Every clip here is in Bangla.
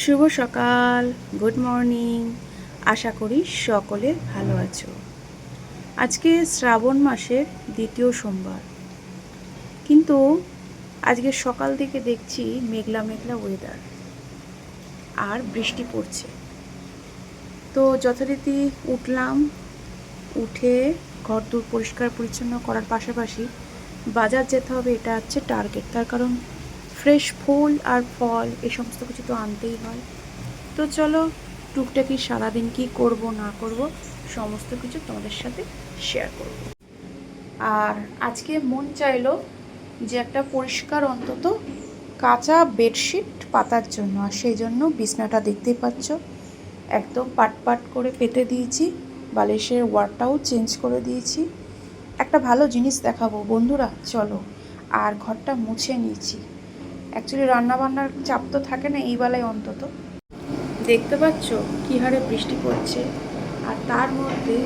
শুভ সকাল গুড মর্নিং আশা করি সকলে ভালো আছো। আজকে শ্রাবণ মাসের দ্বিতীয় সোমবার। কিন্তু আজকে সকাল থেকে দেখছি মেঘলা মেঘলা ওয়েদার আর বৃষ্টি পড়ছে। তো যথারীতি উঠলাম, উঠে ঘর দূর পরিষ্কার পরিচ্ছন্ন করার পাশাপাশি বাজার যেতে হবে এটা হচ্ছে টার্গেট তার কারণ ফ্রেশ ফুল আর ফল, এ সমস্ত কিছু তো আনতেই হয়। তো চলো, টুকটাকি সারাদিন কি করব, না করব, সমস্ত কিছু তোমাদের সাথে শেয়ার করব। আর আজকে মন চাইলো যে একটা পরিষ্কার অন্তত কাঁচা বেডশিট পাতার জন্য, আর সেই জন্য বিছনাটা দেখতেই পাচ্ছ। একদম পাট পাট করে পেতে দিয়েছি, বালিশের ওয়ারটাও চেঞ্জ করে দিয়েছি। একটা ভালো জিনিস দেখাবো, বন্ধুরা, চলো। আর ঘরটা মুছে নিয়েছি। অ্যাকচুয়ালি রান্নাবান্নার চাপ তো থাকে না, এই বেলায় অন্তত। দেখতে পাচ্ছ কী হারে বৃষ্টি পড়ছে? আর তার মধ্যে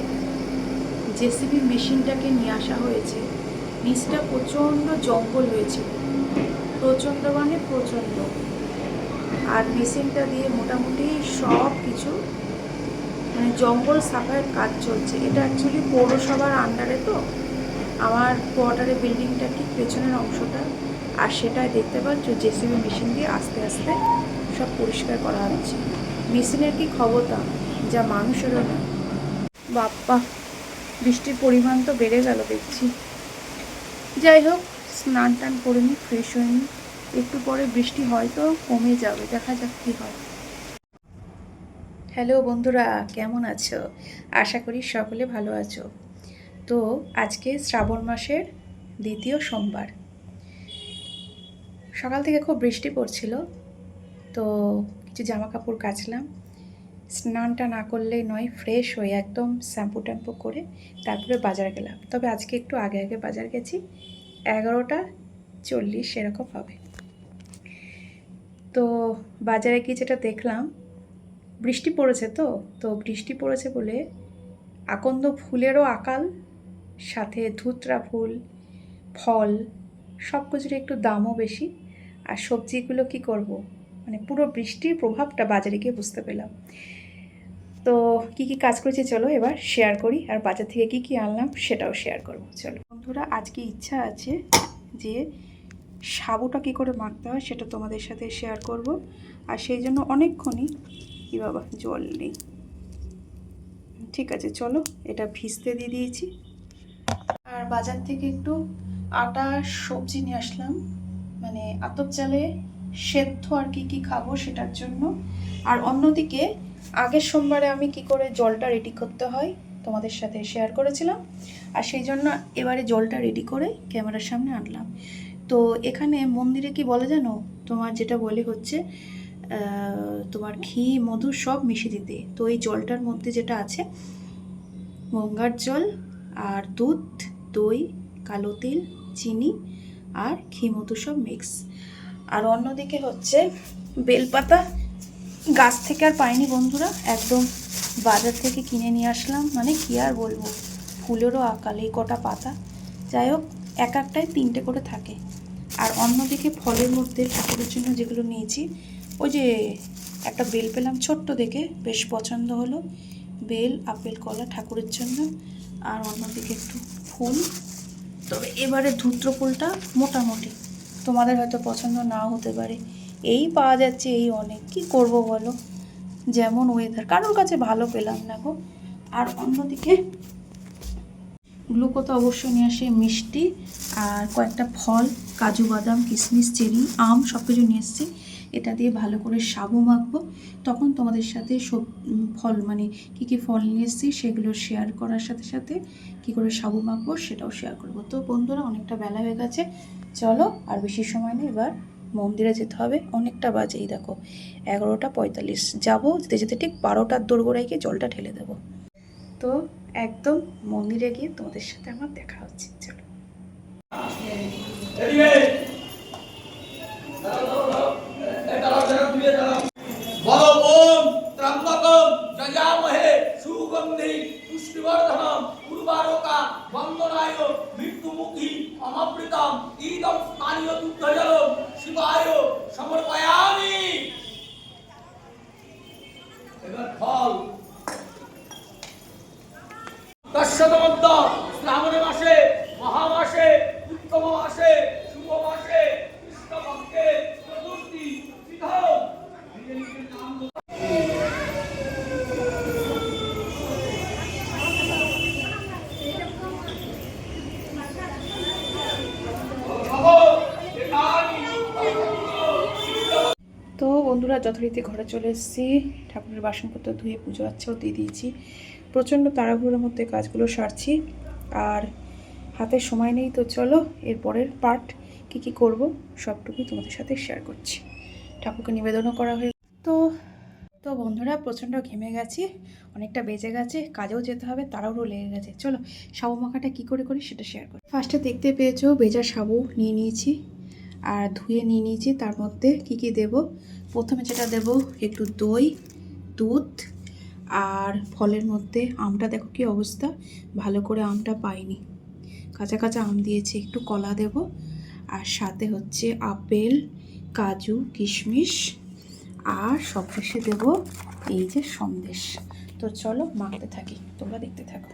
জেসিবি মেশিনটাকে নিয়ে আসা হয়েছে। নিচটা প্রচণ্ড জঙ্গল হয়েছিল প্রচণ্ড মানে প্রচণ্ড। আর মেশিনটা দিয়ে মোটামুটি সব কিছু মানে জঙ্গল সাফাইয়ের কাজ চলছে। এটা অ্যাকচুয়ালি পৌরসভার আন্ডারে তো। আমার কোয়ার্টারে বিল্ডিংটা ঠিক পেছনের অংশটা। আর সেটা দেখতে পাচ্ছ, জেসিবি মেশিন দিয়ে আস্তে আস্তে সব পরিষ্কার করা হচ্ছে। মেশিনের কি ক্ষমতা? যা মানুষেরও না। বাপ্পা, বৃষ্টির পরিমাণ তো বেড়ে গেল দেখছি। যাই হোক, স্নান টান করে নিই ফ্রেশ হয়ে নিই একটু পরে বৃষ্টি হয়তো কমে যাবে, দেখা যাক কী হয়। হ্যালো বন্ধুরা, কেমন আছো? আশা করি সকলে ভালো আছো। তো আজকে শ্রাবণ মাসের দ্বিতীয় সোমবার। সকাল থেকে খুব বৃষ্টি পড়ছিল, তো কিছু জামা কাপড় কাচলাম স্নানটা না করলেই নয় ফ্রেশ হয়ে একদম শ্যাম্পু ট্যাম্পু করে তারপরে বাজার গেলাম। তবে আজকে একটু আগে আগে বাজার গেছি, এগারোটা চল্লিশ এরকম হবে। তো বাজারে গিয়ে যেটা দেখলাম, বৃষ্টি পড়েছে তো তো বৃষ্টি পড়েছে বলে আকন্দ ফুলেরও আকাল, সাথে ধুতরা ফুল, ফল সব কিছুর একটু দামও বেশি। আর সবজিগুলো কি করব? মানে পুরো বৃষ্টির প্রভাবটা বাজারে গিয়ে বুঝতে পেলাম। তো কি কি কাজ করেছি চলো এবার শেয়ার করি আর বাজার থেকে কি কি আনলাম সেটাও শেয়ার করব। চলো। বন্ধুরা, আজকে ইচ্ছা আছে যে সাবুটা কি করে মাখতে হয় সেটা তোমাদের সাথে শেয়ার করব। আর সেই জন্য অনেকক্ষণই কি বাবা, জল নেই। ঠিক আছে, চলো এটা ভিজতে দিয়ে দিয়েছি। আর বাজার থেকে একটু আটা সবজি নিয়ে আসলাম। মানে আতপ চালে সেদ্ধ আর কি কি খাব সেটার জন্য। আর অন্যদিকে, আগের সোমবারে আমি কি করে জলটা রেডি করতে হয় তোমাদের সাথে শেয়ার করেছিলাম। আর সেই জন্য এবারে জলটা রেডি করে ক্যামেরার সামনে আনলাম। তো এখানে মন্দিরে কি বলে জানো? তোমার যেটা বলে হচ্ছে তোমার ঘি, মধু সব মিশিয়ে দিতে। তো এই জলটার মধ্যে যেটা আছে, গঙ্গার জল আর দুধ, দই, কালো তিল, চিনি আর ঘি মধু সব মিক্স আর অন্যদিকে হচ্ছে বেলপাতা। গাছ থেকে আর পাইনি বন্ধুরা, একদম বাজার থেকে কিনে নিয়ে আসলাম। মানে কি আর বলব, ফুলেরও আকাল এই কটা পাতা। যাই হোক, এক একটাই তিনটে করে থাকে। আর অন্যদিকে ফলের মধ্যে ঠাকুরের জন্য যেগুলো নিয়েছি, ওই যে একটা বেল পেলাম ছোট্ট দেখে, বেশ পছন্দ হলো। বেল, আপেল, কলা ঠাকুরের জন্য। আর অন্যদিকে একটু ফুল। তবে এবারে ধূত্র ফুলটা মোটামুটি। তোমাদের হয়তো পছন্দ না হতে পারে। এই পাওয়া যাচ্ছে এই অনেক। কি করব বলো? যেমন ওয়েদার কারোর কাছে ভালো পেলাম না গো। আর অন্যদিকে গ্লুকো তো অবশ্যই নিয়ে আসে মিষ্টি আর কয়েকটা ফল, কাজু বাদাম কিশমিশ চেরি, আম সব কিছু নিয়ে এসেছি। এটা দিয়ে ভালো করে সাবু মাখবো। তখন তোমাদের সাথে সব ফল মানে কি কি ফল নিয়ে এসেছি সেগুলো শেয়ার করার সাথে সাথে কি করে সাবু মাখবো সেটাও শেয়ার করব। তো বন্ধুরা, অনেকটা বেলা হয়ে গেছে। চলো, আর বেশি সময় নেই, এবার মন্দিরে যেতে হবে। অনেকটা বাজেই, দেখো, এগারোটা পঁয়তাল্লিশ। যাব যেতে যেতে ঠিক বারোটার দোরগোড়ায় গিয়ে জলটা ঢেলে দেবো। তো একদম মন্দিরে গিয়ে তোমাদের সাথে আমার দেখা হচ্ছে। চলো বলো ওম যজামহে সুগন্ধি পুষ্টিবর্ধনম উর্বারকা বন্দনায় বন্ধুরা, যথারীতি ঘরে চলে এসেছি। ঠাকুরের বাসনপত্র ধুয়ে পুজো আচ্ছাও দিয়ে দিয়েছি। প্রচণ্ড তাড়াহুড়োর মধ্যে কাজগুলো সারছি। আর হাতে সময় নেই তো চলো এরপরের পার্ট কী কী করব, সবটুকুই তোমাদের সাথে শেয়ার করছি। ঠাকুরকে নিবেদনও করা হয়ে তো তো বন্ধুরা, প্রচণ্ড ঘেমে গেছি, অনেকটা বেজে গেছে, কাজেও যেতে হবে, তাড়াহুড়ো লেগে গেছে। চলো সাবু মাখাটা কী করে করি সেটা শেয়ার করি। ফার্স্টে দেখতে পেয়েছ ভেজা সাবু নিয়ে নিয়েছি, আর ধুয়ে নিয়ে নিয়েছি, তার মধ্যে কি কি দেব প্রথমে যেটা দেব, একটু দই, দুধ আর ফলের মধ্যে আমটা দেখো কি অবস্থা, ভালো করে আমটা পাইনি। কাঁচা কাঁচা আম দিয়েছি, একটু কলা দেব আর সাথে হচ্ছে আপেল, কাজু, কিশমিশ আর সব সবশেষে দেব এই যে সন্দেশ। তো চলো মাখতে থাকি, তোমরা দেখতে থাকো।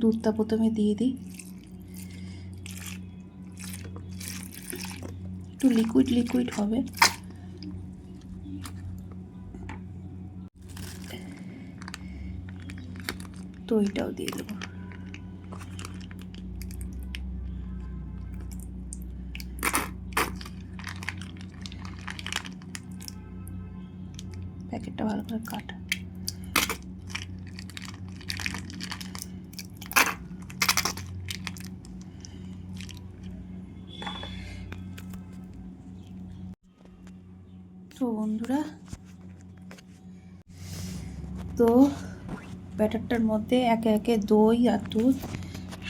দুধটা প্রথমে দিয়ে দিই। একটু লিকুইড লিকুইড হবে। দইটাও দিয়ে দেবো। প্যাকেটটা ভালো করে কাট। তো বন্ধুরা, তো ব্যাটারটার মধ্যে একে একে দই আর দুধ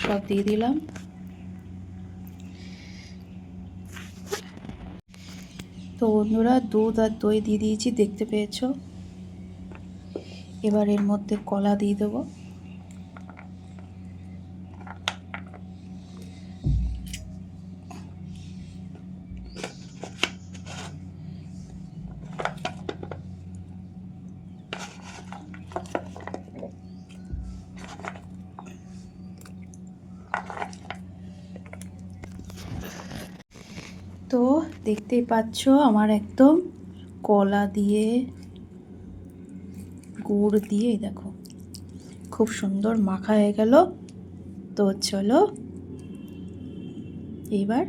সব দিয়ে দিলাম। তো বন্ধুরা, দুধ আর দই দিয়ে দিয়েছি, দেখতে পেয়েছ? এবার এর মধ্যে কলা দিয়ে দেবো। দেখতেই পাচ্ছ আমার একদম কলা দিয়ে গুড় দিয়ে দেখো, খুব সুন্দর মাখা হয়ে গেল। তো চলো এবার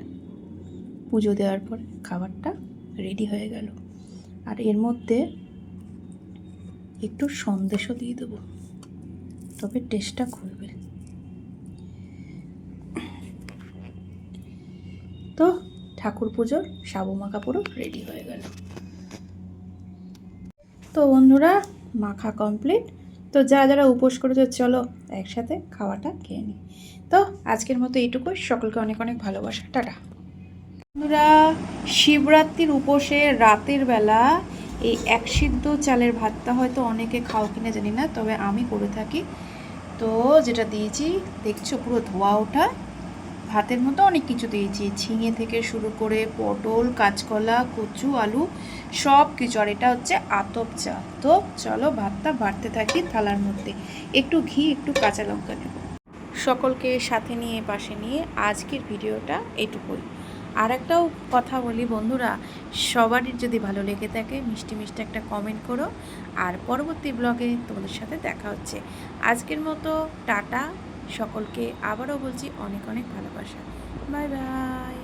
পুজো দেওয়ার পর খাবারটা রেডি হয়ে গেল। আর এর মধ্যে একটু সন্দেশও দিয়ে দেবো, তবে টেস্টটা খুলবে। তো ঠাকুর পুজোর সাবু মাখা পুরো রেডি হয়ে গেল। তো বন্ধুরা, মাখা কমপ্লিট তো যারা যারা উপোস করেছ, চলো একসাথে খাওয়াটা খেয়ে নিই। তো আজকের মতো এইটুকুই সকলকে অনেক অনেক ভালোবাসা। টাটা। বন্ধুরা, শিবরাত্রির উপোসে রাতের বেলা এই এক সিদ্ধ চালের ভাতটা হয়তো অনেকে খাও কিনা জানি না, তবে আমি করে থাকি। তো যেটা দিয়েছি, দেখছ পুরো ধোয়া ওঠা। ভাতের মতো অনেক কিছু দিয়েছি। ঝিঙে থেকে শুরু করে পটল, কাঁচকলা, কচু, আলু, সব কিছু। আর এটা হচ্ছে আতপ চা। তো চলো ভাতটা বাড়তে থাকি থালার মধ্যে। একটু ঘি, একটু কাঁচা লঙ্কা নেব সকলকে সাথে নিয়ে, পাশে নিয়ে আজকের ভিডিওটা এটুকুই। আর একটাও কথা বলি বন্ধুরা, সবারই যদি ভালো লেগে থাকে, মিষ্টি মিষ্টি একটা কমেন্ট করো। আর পরবর্তী ব্লগে তোমাদের সাথে দেখা হচ্ছে। আজকের মতো, টাটা। সকলকে আবারও বলছি অনেক অনেক ভালোবাসা। Bye bye.